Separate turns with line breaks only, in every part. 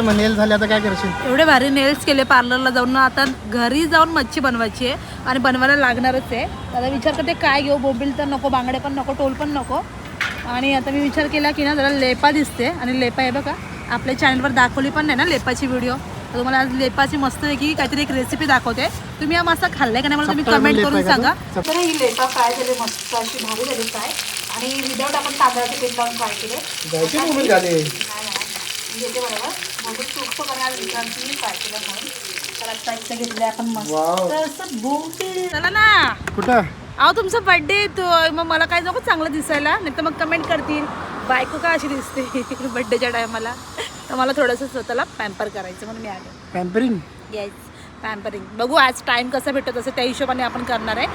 नेल झाले आता काय करशील?
एवढे भारी नेल्स केले पार्लरला जाऊन. ना आता घरी जाऊन मच्छी बनवायची आहे आणि बनवायला लागणारच आहे. आता विचार करते काय घेऊ? बोंबील तर नको बांगडे पण नको टोल पण नको. आणि आता मी विचार केला की ना जरा लेपा दिसते. आणि लेपा आहे बघा आपल्या चॅनलवर दाखवली पण नाही ना लेपाची व्हिडिओ तर तुम्हाला आज लेपाची मस्त आहे की काहीतरी एक रेसिपी दाखवते. तुम्ही हा मस्त खाल्लाय का नाही मला तुम्ही
चपटा
कमेंट
लेपा
करून
का
सांगा.
तो?
तर ही लेपा फ्राय झाली मस्त अशी भारी झाली फ्राय. आणि विदाऊट आपण तांदळाचे पीठ लावून फ्राय केले.
जायचे मोबाईल झाले
नाही, नाही. घेते बरोबर. मोबाईल सुटतो कारण आज विक्रांती मी फ्राय केलं म्हणून तर आता इथं घेतले आपण मस्त.
वाव.
असं बोंबील. चला ना.
कुठं?
अहो तुमचा बर्थडे येतोय. मग मला काय नको चांगलं दिसायला. नाही तर मग कमेंट करतील. बायको का अशी दिसते बर्थडेच्या टायमाला तर मला थोडंसं स्वतःला पॅम्पर करायचं म्हणून मी आले.
पॅम्परिंग
येस पॅम्परिंग बघू आज टाइम कसा भेटतो. तसं त्या हिशोबाने आपण करणार आहे.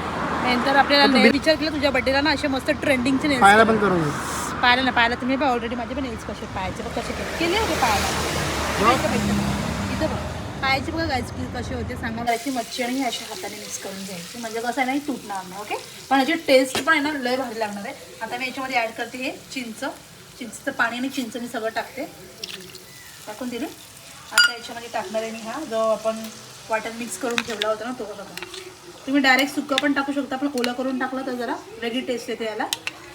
नंतर आपल्याला विचार केला तुझ्या बर्थडेला ना असे मस्त ट्रेंडिंगचे नेल्स
पाहायला
ना पाहिलं तुम्ही ऑलरेडी माझे पण नेल्स कसे पाहायचे कसे केले. होते पाहायला पायाचे बघा गायच की कसे होते सांगा. करायची मच्छी आणि हे अशा हाताने मिक्स करून घ्यायची. म्हणजे कसं आहे ना ही तुटणार नाही ओके पण याची टेस्ट पण आहे ना लय भारी लागणार आहे. आता मी याच्यामध्ये ॲड करते हे चिंच. चिंचचं पाणी आणि चिंच मी सगळं टाकते. टाकून दिले. आता याच्यामध्ये टाकणार आहे मी हा. जो आपण वाटर मिक्स करून ठेवला होता ना तो बघा. तुम्ही डायरेक्ट सुकं पण टाकू शकता पण ओला करून टाकलं तर जरा वेगळी टेस्ट येते याला.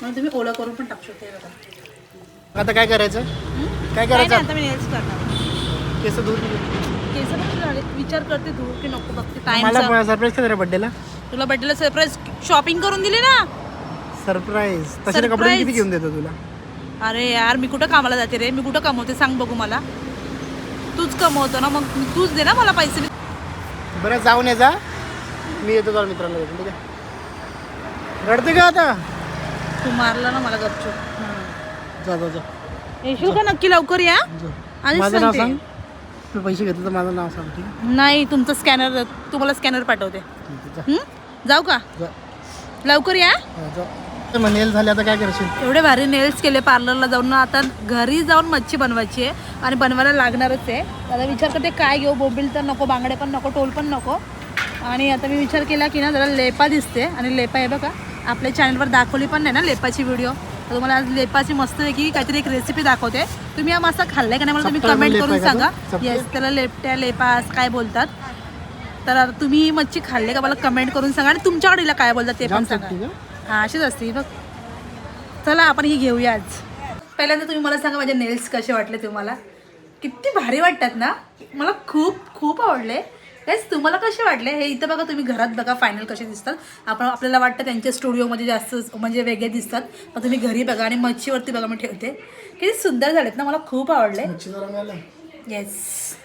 म्हणून तुम्ही ओला करून पण टाकू शकता हे बघा.
आता काय करायचं?
हं?
काय करायचं?
नाही, आता मी करणार.
केस दूर
केस पण झाले विचार करते तू की नको बघते टाइम
मला सरप्राईज का बर्थडेला
तुला बर्थडेला सरप्राईज शॉपिंग करून दिली ना?
सरप्राईज तसे कपडे
Surprise.
किती घेऊन देतो तुला?
अरे यार मी कुठं कामाला जाते रे? मी कुठं कमवते सांग बघू मला. तूच कमवतो ना मग तूच दे ना मला पैसे.
बरं जाऊन ये जा. मी येतो तुला मित्रांना भेटून ठीक आहे? रडते का आता?
तू मारला ना मला गपचूप.
जा जा जा.
येशील का नक्की लवकर या?
जा.
आधीच
माझं नाव
सांगते.
सांग. पैसे घेतलं तर माझं नाव सांग ठीक आहे?
नाही तुमचं स्कॅनर तुम्हाला स्कॅनर पाठवते. हं? जाऊ का?
जा.
लवकर या.
जा. नेल झाले आता काय करशील?
एवढे भारी नेल्स केले पार्लरला जाऊन. ना आता घरी जाऊन मच्छी बनवायची आहे आणि बनवायला लागणारच आहे. आता विचार करते काय घेऊ? बोंबील तर नको बांगडे पण नको टोल पण नको. आणि आता मी विचार केला की ना जरा लेपा दिसते. आणि लेपा आहे बघा आपल्या चॅनलवर दाखवली पण नाही ना लेपाची व्हिडिओ तर तुम्हाला आज लेपाची मस्त आहे की काहीतरी एक रेसिपी दाखवते. तुम्ही हा मस्त खाल्लाय का नाही मला तुम्ही
चपटा
कमेंट
लेपा
करून
आहे का तो?
सांगा
चपटा?
येस त्याला लेपट्या लेपास काय बोलतात? तर तुम्ही ही मच्छी खाल्ले का मला कमेंट करून सांगा आणि तुमच्याकडे हिला काय बोलतात ते पण
जाम
सांगा.
चपटी का
हा अशीच असते बघ. चला आपण ही घेऊया आज. पहिल्यांदा तुम्ही मला सांगा माझे नेल्स कसे वाटले तुम्हाला. किती भारी वाटतात ना? मला खूप खूप आवडले. तेच तुम्हाला कसे वाटले? हे इथं बघा तुम्ही घरात बघा फायनल कसे दिसतात. आपण आपल्याला वाटतं त्यांच्या स्टुडिओमध्ये जास्त म्हणजे वेगळे दिसतात. पण तुम्ही घरी बघा आणि मच्छीवरती बघा मी ठेवते. किती सुंदर झालेत ना मला खूप आवडले. येस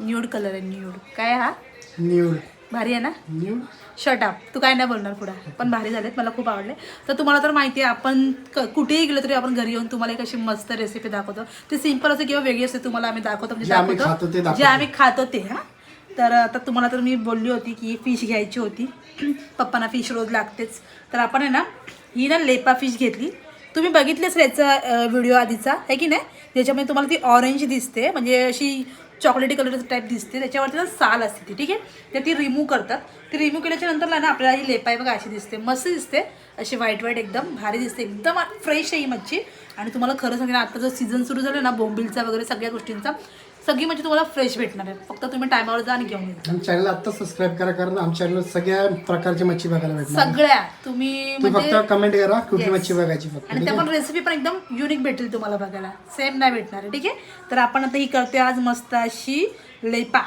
न्यूड कलर आहे न्यूड काय हा?
न्यूड
भारी आहे ना?
न्यूड
शर्ट अप तू काय नाही बोलणार पुढे. पण भारी झालेत मला खूप आवडले. तर तुम्हाला तर माहिती आहे आपण कुठेही गेलो तरी आपण घरी येऊन तुम्हाला एक अशी मस्त रेसिपी दाखवतो. ती सिंपल असते किंवा वेगळी असते तुम्हाला आम्ही दाखवतो म्हणजे दाखवतो. जे आम्ही खातो ते हां? तर आता तुम्हाला तर मी बोलली होती की फिश घ्यायची होती. पप्पांना फिश रोज लागतेच. तर आपण आहे ना ही ना लेपा फिश घेतली. तुम्ही बघितलेच याचा व्हिडिओ आधीचा आहे की नाही? ज्याच्यामध्ये तुम्हाला ती ऑरेंज दिसते म्हणजे अशी चॉकलेटी कलरचं टाईप दिसते. त्याच्यावरती ना साल असते ती ठीक आहे? तर ती रिमूव्ह करतात. ती रिमूव्ह केल्याच्या नंतरला ना आपल्याला ही लेपाय बघा अशी दिसते. मस्त दिसते. अशी व्हाईट व्हाईट एकदम भारी दिसते. एकदम फ्रेश आहे ही मच्छी. आणि तुम्हाला खरं सांगेन आता जो सीझन सुरू झाला ना बोंबिलचा वगैरे सगळ्या गोष्टींचा सगळी मच्छी तुम्हाला फ्रेश भेटणार आहे. फक्त तुम्ही टायमावर जा आणि घेऊन
चॅनल आता सबस्क्राईब करा कारण आमच्या चॅनल सगळ्या प्रकारची मच्छी बघायला भेटणार.
सगळ्या. तुम्ही म्हणजे
फक्त कमेंट करा कुठली
Yes.
मच्छी बघायची फक्त
आणि
ठीक
त्या
आहे?
पण रेसिपी पण एकदम युनिक भेटेल तुम्हाला बघायला. सेम नाही भेटणार आहे ठीक आहे? तर आपण आता ही करते आज मस्त अशी लेपा.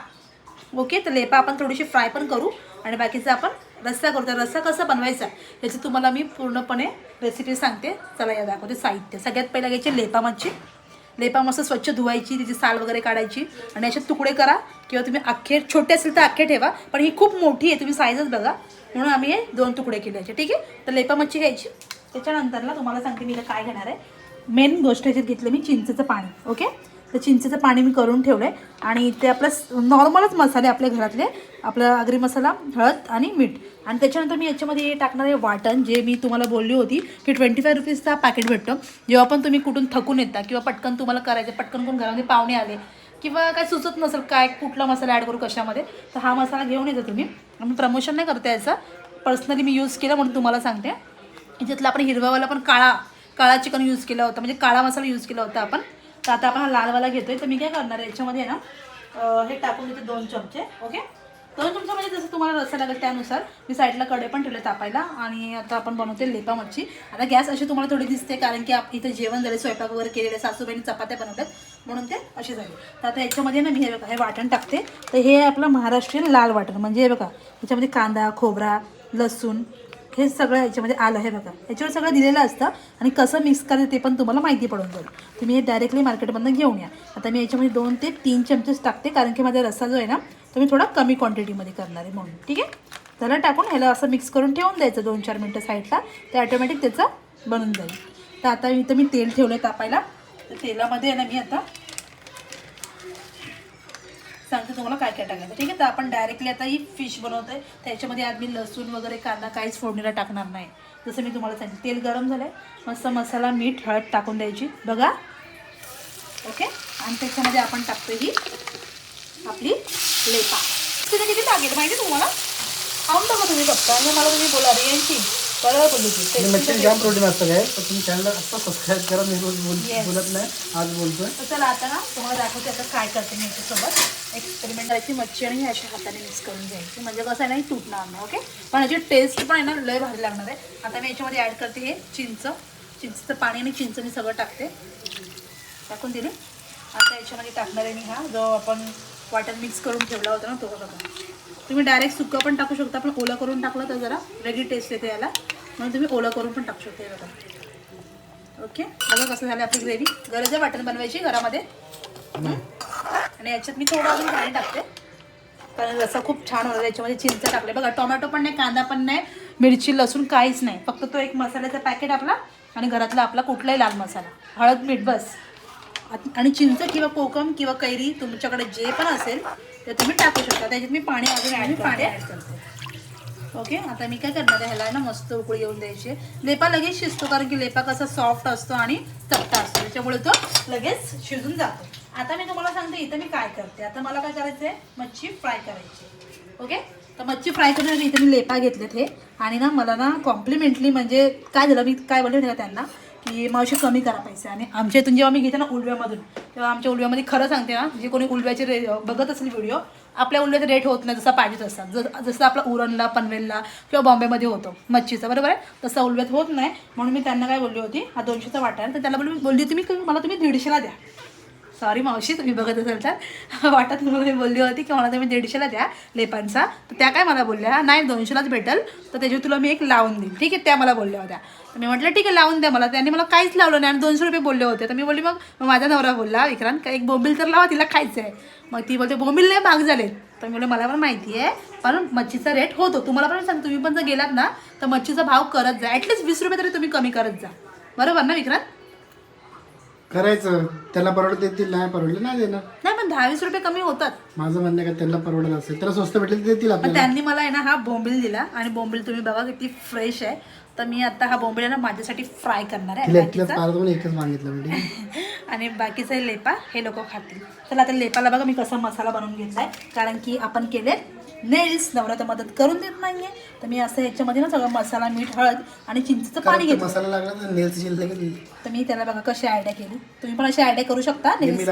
ओके तर लेपा आपण थोडीशी फ्राय पण करू आणि बाकीचं आपण रस्सा करू. तर रस्सा कसा बनवायचा याची तुम्हाला मी पूर्णपणे रेसिपी सांगते. चला या दाखवते साहित्य. सगळ्यात पहिला घ्यायची लेपा मच्छी. लेपा मस्त स्वच्छ धुवायची तिची साल वगैरे काढायची आणि असे तुकडे करा किंवा तुम्ही अख्खे छोटे असेल तर अख्खे ठेवा पण ही खूप मोठी आहे तुम्ही साईजच बघा. म्हणून आम्ही हे दोन तुकडे केले याचे ठीक आहे? तर लेपा मच्छी घ्यायची. त्याच्यानंतर ना तुम्हाला सांगते मी काय घेणार आहे. मेन गोष्ट ह्याच्यात घेतलं मी चिंचेचं पाणी ओके तर चिंचेचं पाणी मी करून ठेवलं आहे आणि ते आपलं नॉर्मलच मसाले आपल्या घरातले. आपला आगरी मसाला हळद आणि मीठ. आणि त्याच्यानंतर मी याच्यामध्ये टाकणार आहे वाटण जे मी तुम्हाला बोलली होती की ट्वेंटी फाय रुपीजचा पॅकेट भेटतो. जेव्हा पण तुम्ही कुठून थकून येता किंवा पटकन तुम्हाला करायचं पटकन कोण घरामध्ये पाहुणे आले किंवा काय सुचत नसेल काय कुठला मसाला ॲड करू कशामध्ये तर हा मसाला घेऊन येतो तुम्ही. आम्ही प्रमोशन नाही करते याचं पर्सनली मी यूज केलं म्हणून तुम्हाला सांगते. याच्यातला आपण हिरवावाला पण काळा काळा चिकन यूज केला होता म्हणजे काळा मसाला यूज केला होता आपण. तर आता आपण हा लालवाला घेतोय. तर मी काय करणार आहे याच्यामध्ये आहे ना हे टाकून देते दोन चमचे ओके? दोन चमचे म्हणजे जसं तुम्हाला रस्सा लागेल त्यानुसार मी साईडला कडे पण ठेवले तापायला आणि आता आपण बनवते लेपा मच्छी आता गॅस अशी तुम्हाला थोडी दिसते कारण की आप इथं जेवण झाले स्वयंपाक वगैरे केलेले सासूबाईंनी चपात्या बनवल्यात म्हणून ते असे झाले. तर आता याच्यामध्ये ना मी हे बघा हे वाटण टाकते. तर हे आपलं महाराष्ट्रीयन लाल वाटण. म्हणजे हे बघा याच्यामध्ये कांदा खोबरा लसूण हे सगळं याच्यामध्ये आलं आहे बघा. याच्यावर सगळं दिलेलं असतं आणि कसं मिक्स करायचं ते पण तुम्हाला माहिती पडून जाईल. तुम्ही हे डायरेक्टली मार्केटमधून घेऊन या. आता मी याच्यामध्ये दोन ते तीन चमचेच टाकते कारण की माझा रस्सा जो आहे ना तो मी थोडा कमी क्वांटिटीमध्ये करणार आहे म्हणून. ठीक आहे? त्याला टाकून ह्याला असं मिक्स करून ठेवून द्यायचं दोन चार मिनटं साईडला ते ऑटोमॅटिक त्याचं बनून जाईल. तर आता इथं मी तेल ठेवलं तापायला. तर तेलामध्ये आहे ना मी आता सांगते तुम्हाला काय काय टाकायचं. ठीक आहे तर आपण डायरेक्टली आता ही फिश बनवतोय. त्याच्यामध्ये आज मी लसूण वगैरे कांदा काहीच फोडणीला टाकणार नाही. जसं मी तुम्हाला सांगितलं तेल गरम झालं आहे मस्त मसाला मीठ हळद टाकून द्यायची. बघा. ओके? आणि त्याच्यामध्ये आपण टाकतो ही आपली लेपा. तिथे किती लागेल माहिती तुम्हाला? खाऊन बघा तुम्ही फक्त. आणि मला तुम्ही बोला रियांची बरोबर बोलली ती
आणि मच्छी जाम प्रोटीन असतं काय? तर तुम्ही चॅनलला आता सबस्क्राईब करा मी रोज बोल
Yes.
बोलत नाही आज बोलतोय.
तर चला आता ना तुम्हाला दाखवते आता काय करते मी याच्यासोबत. एक्सपेरिमेंट करायची मच्छी आणि ही अशी हाताने मिक्स करून घ्यायची. म्हणजे कसं आहे ना ही तुटणार नाही ओके पण याची टेस्ट पण आहे ना लय भारी लागणार आहे. आता मी याच्यामध्ये ॲड करते हे चिंच. चिंचचं पाणी आणि चिंच मी सगळं टाकते. टाकून दिले. आता याच्यामध्ये टाकणार आहे मी हा जो आपण वाटण मिक्स करून ठेवला होता ना तो बघा. तुम्ही डायरेक्ट सुकं पण टाकू शकता पण ओलं करून टाकलं तर जरा वेगळी टेस्ट येते याला. म्हणून तुम्ही ओलं करून पण टाकू शकता बघा. ओके? बघा कसं झालं आपली ग्रेव्ही गरज आहे वाटण बनवायची घरामध्ये? आणि याच्यात मी थोडं अजून पाणी टाकते. कारण रसा खूप छान होता याच्यामध्ये चिंच टाकले बघा टोमॅटो पण नाही कांदा पण नाही मिरची लसूण काहीच नाही. फक्त तो एक मसाल्याचा पॅकेट आपला आणि घरातला आपला कुठलाही लाल मसाला. हळद मीठ बस. आणि चिंच किंवा कोकम किंवा कैरी तुमच्याकडे जे पण असेल ते तुम्ही टाकू शकता. त्याच्यात मी पाणी अजून ॲड पाणी ॲड करते. ओके आता मी काय करणार आहे ह्याला ना मस्त उकळी येऊन द्यायची लेपा लगेच शिजतो कारण की लेपा कसा सॉफ्ट असतो आणि चपटा असतो. त्याच्यामुळे तो लगेच शिजून जातो. आता मी तुम्हाला सांगते इथं मी काय करते. आता मला काय करायचं आहे मच्छी फ्राय करायची ओके तर मच्छी फ्राय करण्यासाठी इथे मी लेपा घेतलेत हे. आणि ना मला ना कॉम्प्लिमेंटली म्हणजे काय झालं मी काय बोलले त्यांना? की मावशी कमी करा पैसे आणि आमच्या इथून जेव्हा मी घेते ना उलव्यामधून तेव्हा आमच्या उलव्यामध्ये खरं सांगते ना जे कोणी उलव्याचे रे बघत असेल व्हिडिओ आपल्या उलव्याचा रेट होत नाही जसा पाहिजे तसा. जस जसं आपला उरणला पनवेलला किंवा बॉम्बेमध्ये होतो मच्छीचा बरोबर आहे? तसा उलव्यात होत नाही. म्हणून मी त्यांना काय बोलली होती हा दोनशेचा वाटा आहे. तर त्याला बोलली बोलली होती मी की मला तुम्ही दीडशेला द्या. सॉरी मावशी तुम्ही बघत असाल तर. वाटत मला मी बोलली होती की मला तुम्ही दीडशेला द्या लेपांचा. तर त्या काय मला बोलल्या नाही दोनशेलाच भेटल. तर त्याच्यावर तुला मी एक लावून देईन. ठीक आहे त्या मला बोलल्या होत्या. तर मी म्हटलं ठीक आहे लावून द्या मला. त्यांनी मला काहीच लावलं नाही आणि दोनशे रुपये बोलले होते. तर मी बोलली मग माझा नवरा बोलला विक्रांत का एक बोंबील तर लावा तिला खायचं आहे मग ती बोलते बोंबील नाही महाग झाले तर मी बोलले मला पण माहिती आहे पण मच्छीचा रेट होतो. तुम्हाला पण सांग तुम्ही पण जर गेलात ना तर मच्छीचा भाव करत जा. ॲटलीस्ट वीस रुपये तरी तुम्ही कमी करत जा. बरोबर ना विक्रांत?
करायचं. त्याला परवडत देतील नाही परवडले नाही देणार.
नाही पण दहा वीस रुपये कमी होतात.
माझं म्हणणं का त्यांना परवडत असेल त्याला स्वस्त भेटेल ते देतील आपल्याला.
त्यांनी मला आहे ना हा बोंबील दिला. आणि बोंबील तुम्ही बघा किती फ्रेश आहे. तर मी आता हा बोंबील आहे ना माझ्यासाठी फ्राय करणार आहे.
तिला
बाकीचा
एकच मागितलं म्हणजे
आणि बाकीचा लेपा हे लोक खातील. चला आता लेपाला बघा मी कसा मसाला बनवून घेतलाय. कारण की आपण केले नेल्स नवरा तर मदत करून देत नाहीये. तर मी असं ह्याच्यामध्ये ना सगळं मसाला मीठ हळद आणि चिंचेचं पाणी
कारण ते
घेतलं
मसाला लागला तर नेल्स
तर मी त्याला बघा कशी आयडिया केली. तुम्ही पण अशी आयडिया करू शकता नेल्स.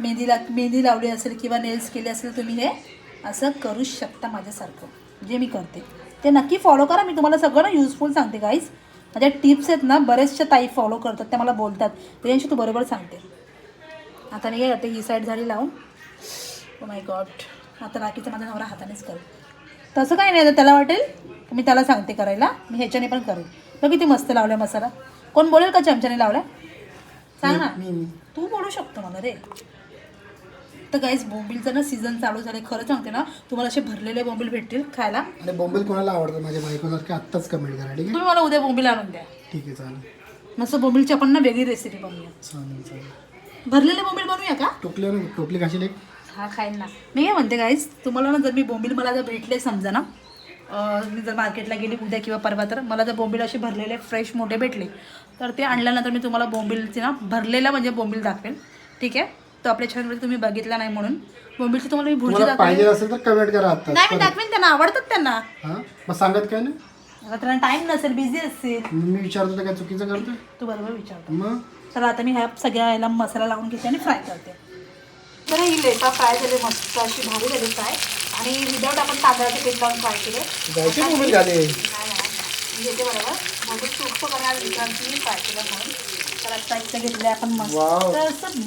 मेहंदी ला मेहंदी लावली असेल किंवा नेल्स केले असेल तुम्ही हे असं करू शकता माझ्यासारखं. जे मी करते. ते नक्की फॉलो करा. मी तुम्हाला सगळं ना युजफुल सांगते गाईज माझ्या टिप्स आहेत ना बरेचशा ताई फॉलो करतात त्या मला बोलतात. त्यांशी तू बरोबर सांगते. आता मी काय करते ही साईड झाली लावून. ओ माय गॉड आता बाकीचं माझा नवरा हातानेच करेल. तसं काही नाही त्याला वाटेल मी त्याला सांगते करायला. मी ह्याच्याने पण करेल. बघ किती मस्त लावलं मसाला. कोण बोलेल का चमच्याने लावला सांग ना. तू बोलू शकतो मला रे. तर काहीच बोंबीलचं ना सीझन चालू झाले खरं सांगते ना तुम्हाला असे भरलेले बोंबील भेटतील खायला.
आणि बॉम्बेल कोणाला आवडतं माझ्या बायकोसारखे आत्ताच कमेंट करा ठीक आहे?
तुम्ही मला उद्या बोंबील आणून द्या.
ठीक आहे चालेल.
मस्त बोंबीलची आपण ना वेगळी रेसिपी बनवूया.
चालेल चालेल.
भरलेले बोंबील बनवूया का?
टोपली टोपली खाशील एक?
हा खाईन ना. मी काय म्हणते गाईज तुम्हाला ना जर मी बोंबील मला जर भेटले समजा ना मी जर मार्केटला गेली उद्या किंवा परवा तर मला जर बोंबील असे भरलेले फ्रेश मोठे भेटले तर ते आणल्यानंतर मी तुम्हाला बोंबीलचे ना भरलेला म्हणजे बोंबील दाखवेल ठीक आहे? तो आपल्या चॅनलमध्ये तुम्ही बघितला नाही म्हणून. बोंबीलची तुम्हाला मी भुर्जी
तुम्हाला
दाखवेल
पाहिजे असेल तर कमेंट करा आता
नाही मी दाखवेन त्यांना आवडतात त्यांना.
हां? मग सांगत काय ना
आता त्यांना टाइम नसेल बिझी असेल
मी विचारतो तर काय चुकीचं करतोय?
तू बरोबर विचारतो.
मग?
तर आता मी ह्या सगळ्या याला मसाला लावून घेते आणि फ्राय करते. तर ही लेपा फ्राय झाली मस्त अशी भारी झाली फ्राय. आणि विदाऊट आपण तांदळाचे पीठ लावून फ्राय केले.
जायचे मोबाईल झाले.
नाही नाही. मी घेते बरोबर. बहुतेक सुक्ष करणार विक्रांती फ्राय केलं म्हणून. तर आता इथं घेतले आपण मस्त. असं.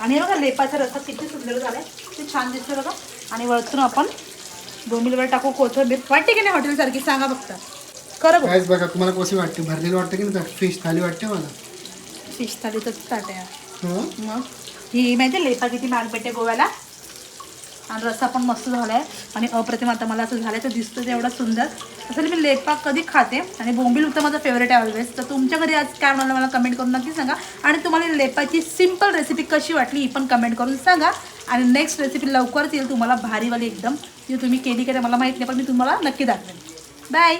आणि हे बघा लेपाचा रस्सा किती सुंदर झालाय. ते छान दिसतोय बघा. आणि वरतून आपण बोंबीलवर टाकू कोथिंबीर. वाटते की नाही हॉटेलसारखी? सांगा फक्त. खरं बघ
तुम्हाला कशी वाटते? भरलेलं वाटतं की नाही? फिश थाली वाटते मला.
फिश थाली तर ताट आहे
हं?
मग ही माहिती लेपा किती महाग भेटते गोव्याला. आणि रस्सा पण मस्त झाला आहे आणि अप्रतिम आता मला असं झालं तर दिसतं ते एवढा सुंदर. तसं मी लेपा कधी खाते आणि बोंबील उत्तर माझं फेवरेट आहे ऑलवेज तर तुमच्या घरी आज काय म्हणाला मला कमेंट करून नक्की सांगा. आणि तुम्हाला लेपाची सिंपल रेसिपी कशी वाटली ही पण कमेंट करून सांगा. आणि नेक्स्ट रेसिपी लवकरच येईल तुम्हाला भारीवाली एकदम. ती तुम्ही केली की मला माहीत नाही पण मी तुम्हाला नक्की दाखवेन. बाय